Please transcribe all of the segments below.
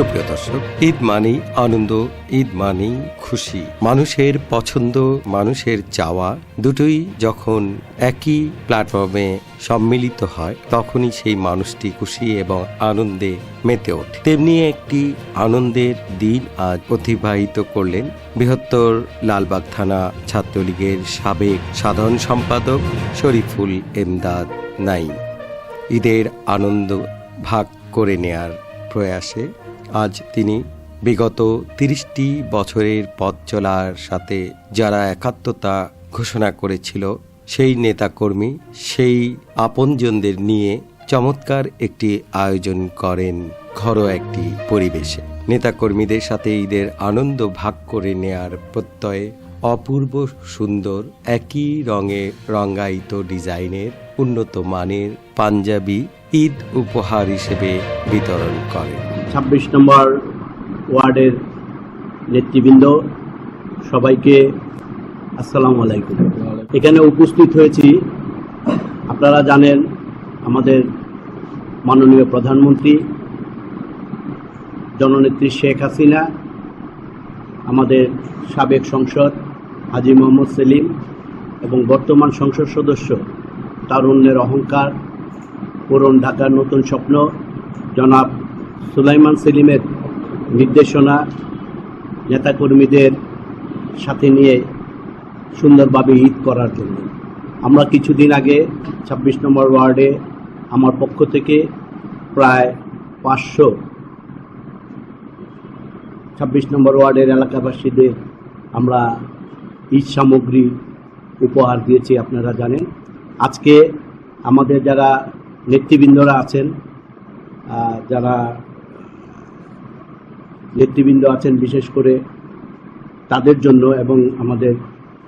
সুপ্রিয় দর্শক, ঈদ মানেই আনন্দ, ঈদ মানেই খুশি। মানুষের পছন্দ, মানুষের চাওয়া দুটোই যখন একই প্ল্যাটফর্মে সম্মিলিত হয়, তখনই সেই মানুষটি খুশি এবং আনন্দে মেতে ওঠে। তেমনি একটি আনন্দের দিন আজ অতিবাহিত করলেন বৃহত্তর লালবাগ থানা ছাত্রলীগের সাবেক সাধারণ সম্পাদক শরীফুল এমদাদ নাই ঈদের আনন্দ ভাগ করে নেয়ার প্রয়াসে আজ তিনি বিগত তিরিশটি বছরের পথ চলার সাথে যারা একাত্মতা ঘোষণা করেছিল, সেই নেতাকর্মী, সেই আপনজনদের নিয়ে চমৎকার একটি আয়োজন করেন ঘরোয়া একটি পরিবেশে। নেতাকর্মীদের সাথে ঈদের আনন্দ ভাগ করে নেয়ার প্রত্যয়ে অপূর্ব সুন্দর একই রঙে রঙ্গায়িত ডিজাইনের উন্নত মানের পাঞ্জাবি ঈদ উপহার হিসেবে বিতরণ করেন। ছাব্বিশ নম্বর ওয়ার্ডের নেতৃবৃন্দ, সবাইকে আসসালামু আলাইকুম। এখানে উপস্থিত হয়েছি, আপনারা জানেন, আমাদের মাননীয় প্রধানমন্ত্রী, জননেত্রী শেখ হাসিনা, আমাদের সাবেক সংসদ হাজি মোহাম্মদ সেলিম এবং বর্তমান সংসদ সদস্য তারুণ্যের অহংকার পুরন ঢাকার নতুন স্বপ্ন, জনাব সুলাইমান সেলিমের নির্দেশনা নেতাকর্মীদের সাথে নিয়ে সুন্দরভাবে ঈদ করার জন্য। আমরা কিছুদিন আগে ছাব্বিশ নম্বর ওয়ার্ডে আমার পক্ষ থেকে প্রায় পাঁচশো ছাব্বিশ নম্বর ওয়ার্ডের এলাকাবাসীদের আমরা ঈদ সামগ্রী উপহার দিয়েছি, আপনারা জানেন। আজকে আমাদের যারা নেতৃবৃন্দরা আছেন যারা নেতৃবৃন্দ আছেন বিশেষ করে তাদের জন্য এবং আমাদের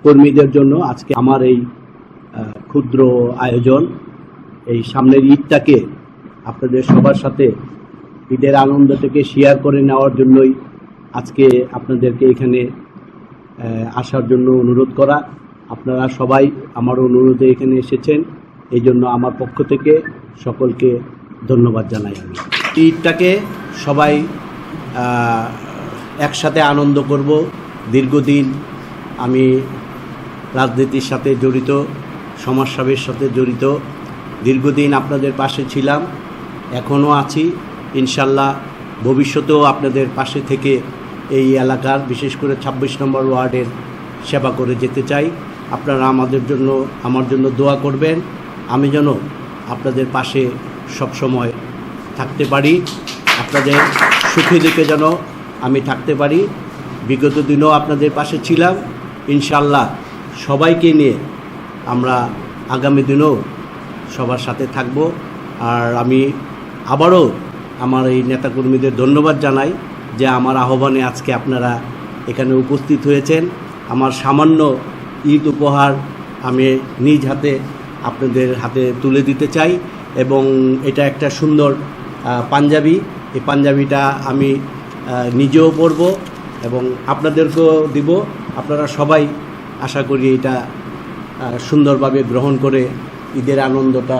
কর্মীদের জন্য। আজকে আমার এই ক্ষুদ্র আয়োজন, এই সামনের ঈদটাকে আপনাদের সবার সাথে ঈদের আনন্দ থেকে শেয়ার করে নেওয়ার জন্যই আজকে আপনাদেরকে এখানে আসার জন্য অনুরোধ করা। আপনারা সবাই আমার অনুরোধে এখানে এসেছেন, এই জন্য আমার পক্ষ থেকে সকলকে ধন্যবাদ জানাই আমি। ঈদটাকে সবাই একসাথে আনন্দ করব। দীর্ঘদিন আমি রাজনীতির সাথে জড়িত, সমাজসেবের সাথে জড়িত। দীর্ঘদিন আপনাদের পাশে ছিলাম, এখনও আছি। ইনশাল্লাহ ভবিষ্যতেও আপনাদের পাশে থেকে এই এলাকার, বিশেষ করে ২৬ নম্বর ওয়ার্ডের সেবা করে যেতে চাই। আপনারা আমাদের জন্য, আমার জন্য দোয়া করবেন। আমি যেন আপনাদের পাশে সবসময় থাকতে পারি। আপনাদের সুখী দিকে যেন আমি থাকতে পারি। বিগত দিনও আপনাদের পাশে ছিলাম। ইনশাল্লাহ সবাইকে নিয়ে আমরা আগামী দিনেও সবার সাথে থাকব। আর আমি আবারও আমার এই নেতাকর্মীদের ধন্যবাদ জানাই যে আমার আহ্বানে আজকে আপনারা এখানে উপস্থিত হয়েছেন। আমার সামান্য ঈদ উপহার আমি নিজ হাতে আপনাদের হাতে তুলে দিতে চাই এবং এটা একটা সুন্দর পাঞ্জাবি। এই পাঞ্জাবিটা আমি নিজেও পরব এবং আপনাদেরকেও দিব। আপনারা সবাই আশা করি এটা সুন্দরভাবে গ্রহণ করে ঈদের আনন্দটা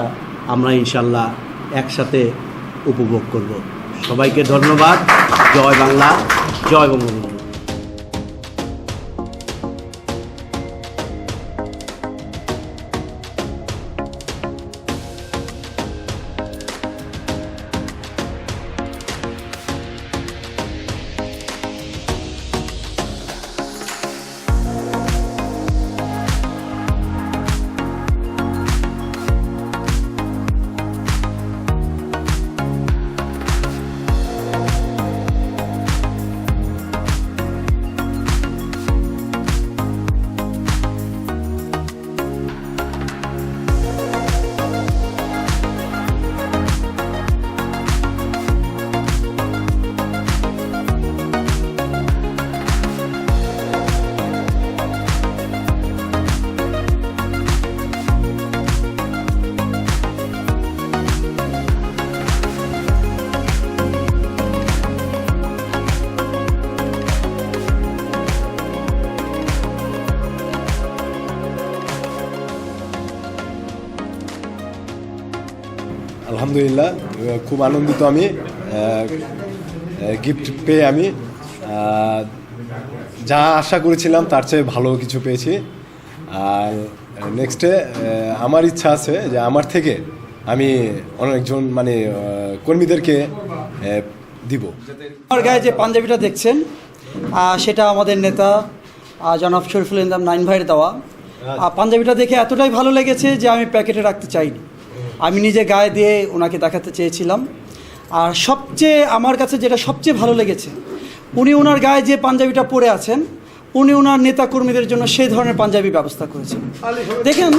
আমরা ইনশাল্লাহ একসাথে উপভোগ করব। সবাইকে ধন্যবাদ। জয় বাংলা, জয় বঙ্গবন্ধু। আলহামদুলিল্লাহ খুব আনন্দিত আমি গিফট পেয়ে আমি। যা আশা করেছিলাম তার চেয়ে ভালো কিছু পেয়েছি। আর নেক্সটে আমার ইচ্ছা আছে যে আমার থেকে আমি অনেকজন মানে কর্মীদেরকে দিব। আমার গায়ে যে পাঞ্জাবিটা দেখছেন সেটা আমাদের নেতা জনাব শরীফুল ইন্দাম নাইন ভাইয়ের দেওয়া। আহ, পাঞ্জাবিটা দেখে এতটাই ভালো লেগেছে যে আমি প্যাকেটে রাখতে চাইনি। আমি নিজে গায়ে দিয়ে ওনাকে দেখাতে চেয়েছিলাম। আর সবচেয়ে আমার কাছে যেটা সবচেয়ে ভালো লেগেছে, উনি ওনার গায়ে যে পাঞ্জাবিটা পরে আছেন, উনি ওনার নেতা কর্মীদের জন্য সেই ধরনের পাঞ্জাবি ব্যবস্থা করেছেন। দেখেন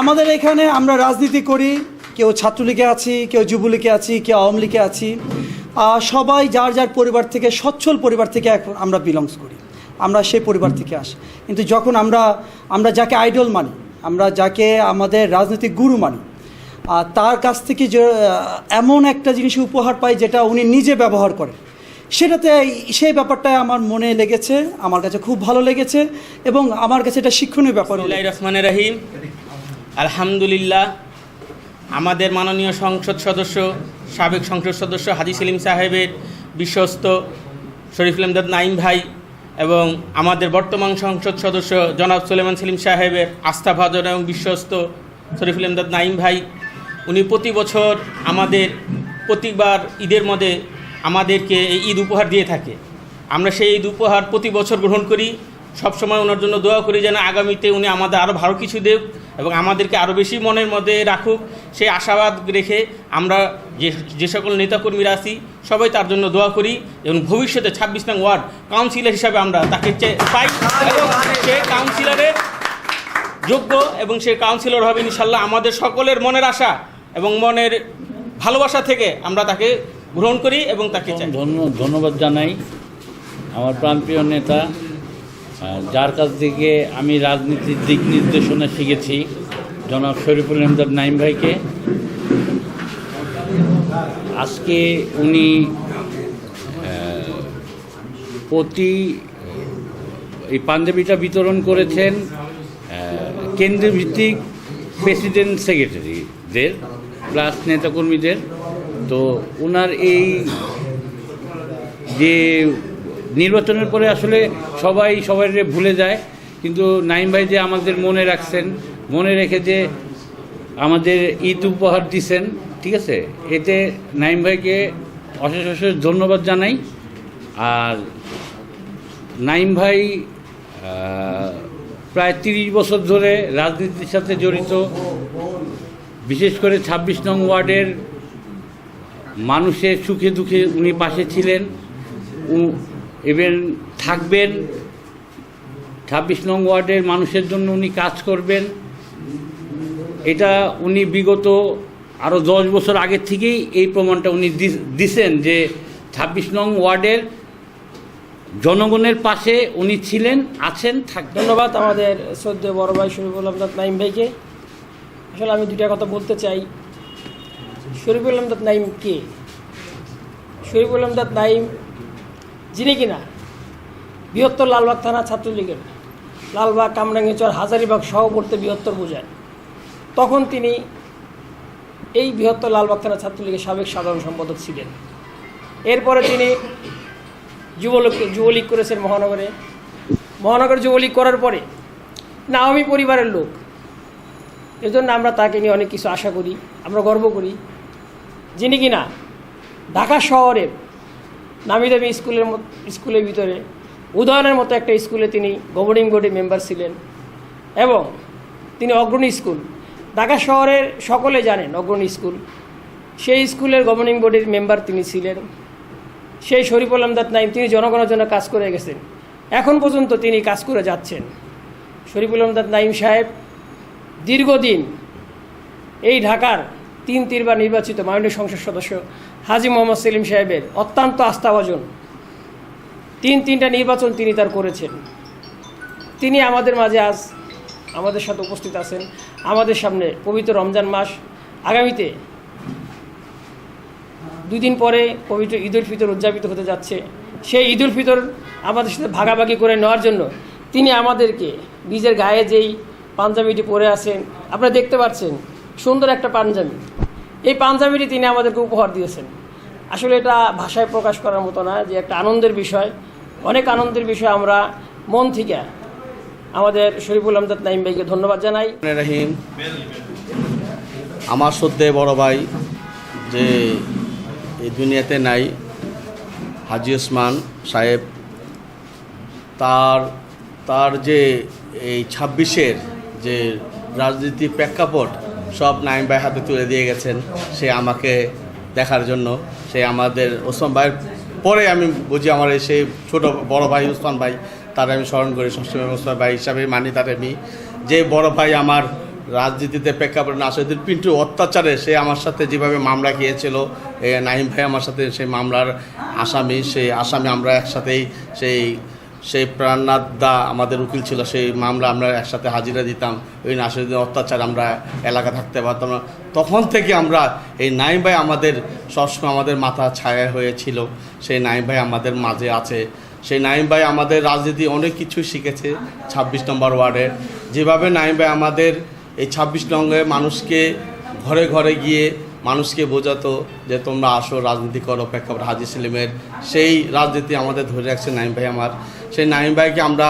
আমাদের এখানে আমরা রাজনীতি করি, কেউ ছাত্রলীগে আছি, কেউ যুবলীগে আছি, কেউ আওয়ামী লীগে আছি। সবাই যার যার পরিবার থেকে, সচ্ছল পরিবার থেকে আমরা বিলংস করি। আমরা সেই পরিবার থেকে আসি। কিন্তু যখন আমরা আমরা যাকে আইডল মানি, আমরা যাকে আমাদের রাজনৈতিক গুরু মানি আর তার কাছ থেকে যে এমন একটা জিনিস উপহার পাই যেটা উনি নিজে ব্যবহার করেন। সেটাতে সেই ব্যাপারটা আমার মনে লেগেছে, আমার কাছে খুব ভালো লেগেছে এবং আমার কাছে এটা শিক্ষণীয় ব্যাপার রহমান রাহিম। আলহামদুলিল্লাহ, আমাদের মাননীয় সংসদ সদস্য, সাবেক সংসদ সদস্য হাজি সেলিম সাহেবের বিশ্বস্ত শরীফুল আমদাদ নাইম ভাই এবং আমাদের বর্তমান সংসদ সদস্য জনাব সুলেমান সেলিম সাহেবের আস্থাভাজন এবং বিশ্বস্ত শরীফুল আমদাদ নাইম ভাই উনি প্রতি বছর আমাদের, প্রতিবার ঈদের মধ্যে আমাদেরকে এই ঈদ উপহার দিয়ে থাকে। আমরা সেই ঈদ উপহার প্রতি বছর গ্রহণ করি। সবসময় ওনার জন্য দোয়া করি যেন আগামীতে উনি আমাদের আরও ভালো কিছু দেব এবং আমাদেরকে আরও বেশি মনের মধ্যে রাখুক। সেই আশাবাদ রেখে আমরা যে যে সকল নেতাকর্মীরা আছি, সবাই তার জন্য দোয়া করি এবং ভবিষ্যতে ছাব্বিশ নং ওয়ার্ড কাউন্সিলর হিসাবে আমরা তাকে পাই এবং সে কাউন্সিলরের যোগ্য এবং সে কাউন্সিলর হবে ইনশাল্লাহ। আমাদের সকলের মনের আশা এবং মনের ভালোবাসা থেকে আমরা তাকে গ্রহণ করি এবং তাকে ধন্য ধন্যবাদ জানাই আমার প্রাণপ্রিয় নেতা যার কাছ থেকে আমি রাজনীতির দিক নির্দেশনা শিখেছি জনাব শরীফুল ইমদাদ নাইম ভাইকে। আজকে উনি প্রতি এই পাঞ্জাবিটা বিতরণ করেছেন আহ, কেন্দ্রীয় ভিত্তিক প্রেসিডেন্ট সেক্রেটারিদের। প্লাস নেতাকর্মীদের, তো ওনার এই যে নির্বাচনের পরে আসলে সবাই সবাই ভুলে যায়, কিন্তু নাইম ভাই যে আমাদের মনে রাখছেন, মনে রেখে যে আমাদের ঈদ উপহার দিছেন, ঠিক আছে? এতে নাইম ভাইকে অশেষ অশেষ ধন্যবাদ জানাই। আর নাইম ভাই প্রায় তিরিশ বছর ধরে রাজনীতির সাথে জড়িত বিশেষ করে ছাব্বিশ নং ওয়ার্ডের মানুষের সুখে দুঃখে উনি পাশে ছিলেন। ইভেন থাকবেন। ছাব্বিশ নং ওয়ার্ডের মানুষের জন্য উনি কাজ করবেন। এটা উনি বিগত আরও দশ বছর আগের থেকেই এই প্রমাণটা উনি দিছেন যে ছাব্বিশ নং ওয়ার্ডের জনগণের পাশে উনি ছিলেন, আছেন, থাকবেন। ধন্যবাদ আমাদের শ্রদ্ধেয় বড় ভাই শরীফুল আমদাদ নাইম ভাইকে। আসলে আমি দুটা কথা বলতে চাই। শরীফুল আমদাদ নাইম কে? শরীফুল আমদাদ নাইম যিনি কিনা? বৃহত্তর লালবাগ থানা ছাত্রলীগের। লালবাগ কামরাঙ্গিচর হাজারিবাগ সহবর্তী বৃহত্তর বোঝায় তখন তিনি এই বৃহত্তর লালবাগ থানা ছাত্রলীগের সাবেক সাধারণ সম্পাদক ছিলেন। এরপরে তিনি যুবলীগ যুবলীগ করেছেন মহানগরে। মহানগর যুবলীগ করার পরে নাওমি পরিবারের লোক এজন্য আমরা তাকে নিয়ে অনেক কিছু আশা করি, আমরা গর্ব করি। যিনি কিনা ঢাকা শহরের নামি দামি স্কুলের স্কুলের ভিতরে, উদয়নের মতো একটা স্কুলে তিনি গভর্নিং বোর্ডের মেম্বার ছিলেন এবং তিনি অগ্রণী স্কুল। ঢাকা শহরের সকলে জানেন অগ্রণী স্কুল। সেই স্কুলের গভর্নিং বোর্ডের মেম্বার তিনি ছিলেন। সেই শরীফুল আমদাদ নাইম, তিনি জনগণের জন্য কাজ করে গেছেন। এখন পর্যন্ত তিনি কাজ করে যাচ্ছেন। শরীফুল আমদাদ নাইম সাহেব দীর্ঘদিন এই ঢাকার তিন তিনবার নির্বাচিত মাননীয় সংসদ সদস্য হাজি মোহাম্মদ সেলিম সাহেবের অত্যন্ত আস্থাভাজন তিন তিনটা নির্বাচন তিনি তার করেছেন। তিনি আমাদের মাঝে আজ আমাদের সাথে উপস্থিত আছেন। আমাদের সামনে পবিত্র রমজান মাস। আগামীতে দুই দিন পরে পবিত্র ঈদ উল ফিতর উদযাপিত হতে যাচ্ছে। সেই ঈদ উল ফিতর আমাদের সাথে ভাগাভাগি করে নেওয়ার জন্য তিনি আমাদেরকে নিজের গায়ে যেই পাঞ্জাবিটি পরে আছেন। আপনারা দেখতে পাচ্ছেন, সুন্দর একটা পাঞ্জাবি। এই পাঞ্জাবিটি তিনি আমাদেরকে উপহার দিয়েছেন। আসলে এটা ভাষায় প্রকাশ করার মতো না, যে একটা আনন্দের বিষয়। অনেক আনন্দের বিষয় আমরা মন থেকে আমাদের শরীফুল আমদাদ নাইম ভাইকে ধন্যবাদ জানাই। রহিম। আমার সদ্যে বড় ভাই যে এই দুনিয়াতে নাই, হাজি ওসমান সাহেব, তার তার যে এই ছাব্বিশের যে রাজনীতি প্রেক্ষাপট সব নাইম ভাই হাতে তুলে দিয়ে গেছেন, সে আমাকে দেখার জন্য। সে আমাদের ওসমান ভাইয়ের পরে আমি বুঝি আমার এই সেই ছোটো বড় ভাই ওসমান ভাই, তার আমি স্মরণ করি, সবসময় ওসমান ভাই হিসাবে মানি তার আমি। যে বড় ভাই আমার রাজনীতিতে প্রেক্ষাপট নাসিরুদ্দিন পিন্টু অত্যাচারে সে আমার সাথে যেভাবে মামলা গিয়েছিল নাহিম ভাই আমার সাথে সেই মামলার আসামি, সেই আসামি আমরা একসাথেই সেই সেই প্রাণনাথ দা আমাদের উকিল ছিল, সেই মামলা আমরা একসাথে হাজিরা দিতাম। ওই নাসিরুদ্দিন অত্যাচার আমরা এলাকা থাকতে পারতাম না। তখন থেকে আমরা এই নাইম ভাই আমাদের সবসময় আমাদের মাথা ছায়া হয়েছিল। সেই নাইম ভাই আমাদের মাঝে আছে। সেই নাইম ভাই আমাদের রাজনীতি অনেক কিছু শিখেছে ছাব্বিশ নম্বর ওয়ার্ডের যেভাবে নাইম ভাই আমাদের এই ছাব্বিশ নম্বরে মানুষকে ঘরে ঘরে গিয়ে মানুষকে বোঝাতো যে তোমরা আসো, রাজনীতি করো, প্রেক্ষাপট হাজি সেলিমের সেই রাজনীতি আমাদের ধরে রাখছে নাইম ভাই আমার। সেই নাইম ভাইকে আমরা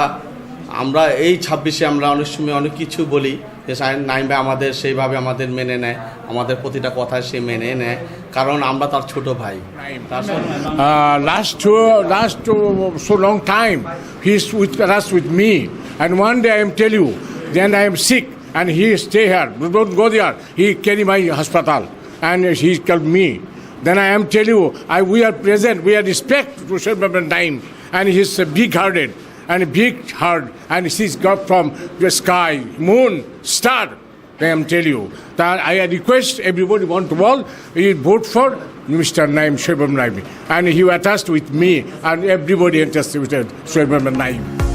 আমরা এই ছাব্বিশে আমরা অনেক সময় অনেক কিছু বলি যে নাইম ভাই আমাদের সেইভাবে আমাদের মেনে নেয়, আমাদের প্রতিটা কথা সে মেনে নেয়, কারণ আমরা তার ছোট ভাই। Last last so long time he with last with me one day I then I sick and he carry my হাসপাতাল and he me then I am I we are present we are respect and he's uh, big-hearted and big heart, and sees got from the sky, moon, star. I am tell you that I request everybody want to all you vote for Mr. Naim Shebam Naim and he attached with me and everybody attached with Shebam Naim.